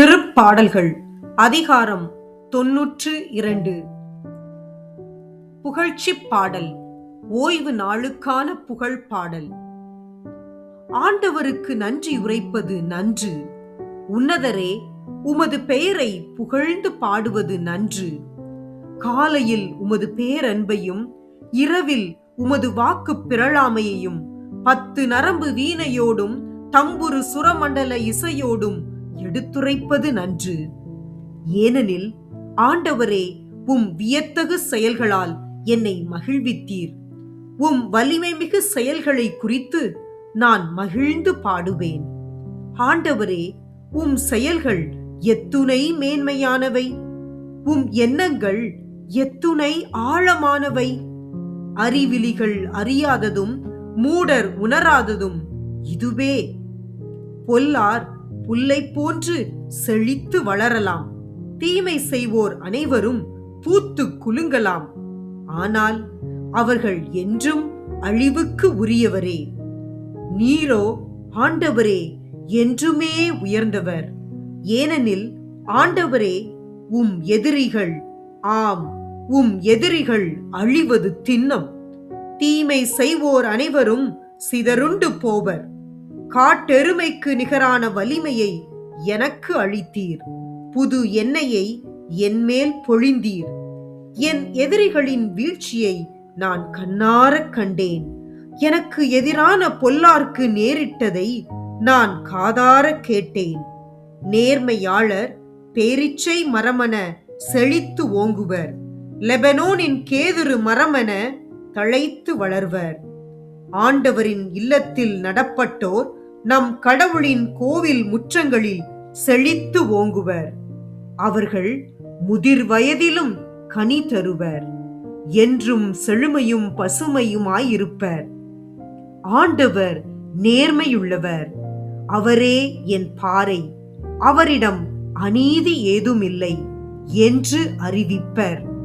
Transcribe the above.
திருப்பாடல்கள் அதிகாரம் தொன்னூற்று இரண்டு. புகழ்ச்சிப் பாடல் ஓய்வு நாளுக்கான புகழ் பாடல். ஆண்டவருக்கு நன்றி உரைப்பது நன்று உன்னதரே உமது பெயரை புகழ்ந்து பாடுவது நன்று. காலையில் உமது பேரன்பையும் இரவில் உமது வாக்கு பிறழாமையையும் பத்து நரம்பு வீணையோடும் தம்புரு சுரமண்டல இசையோடும் எடுத்துரைப்பது நன்று. ஏனெனில் ஆண்டவரே உம் வியத்தகு செயல்களால் என்னை மகிழ்வித்தீர். உம் வலிமை மிகு செயல்களை குறித்து நான் மகிழ்ந்து பாடுவேன். ஆண்டவரே உம் செயல்கள் எத்துணை மேன்மையானவை. உம் எண்ணங்கள் எத்துணை ஆழமானவை. அறிவிலிகள் அறியாததும் மூடர் உணராததும் இதுவே. பொல்லார் புல்லை போன்று செழித்து வளரலாம். தீமை செய்வோர் அனைவரும் பூத்து குலுங்கலாம். ஆனால் அவர்கள் என்றும் அழிவுக்கு உரியவரே. நீரோ ஆண்டவரே என்றுமே உயர்ந்தவர். ஏனெனில் ஆண்டவரே உம் எதிரிகள் ஆம் உம் எதிரிகள் அழிவது திண்ணம் தீமை செய்வோர் அனைவரும் சிதறுண்டு போவர். காட்டெருமைக்கு நிகரான வலிமையை எனக்கு அளித்தீர். புது எண்ணெயை என்மேல் பொழிந்தீர். என் எதிரிகளின் வீழ்ச்சியை நான் கண்ணாரக் கண்டேன். எனக்கு எதிரான பொல்லார்க்கு நேரிட்டதை நான் காதார கேட்டேன். நேர்மையாளர் பேரிச்சை மரமன செழித்து ஓங்குவர். லெபனோனின் கேதுரு மரமன தழைத்து வளர்வர். ஆண்டவரின் இல்லத்தில் நடப்பட்டோர் நம் கடவுளின் கோவில் முற்றங்களில் செழித்து ஓங்குவர். அவர்கள் முதிர் வயதிலும் கனி தருவர். என்றும் செழுமையும் பசுமையுமாயிருப்பர். ஆண்டவர் நேர்மையுள்ளவர். அவரே என் பாறை. அவரிடம் அநீதி ஏதுமில்லை என்று அறிவிப்பர்.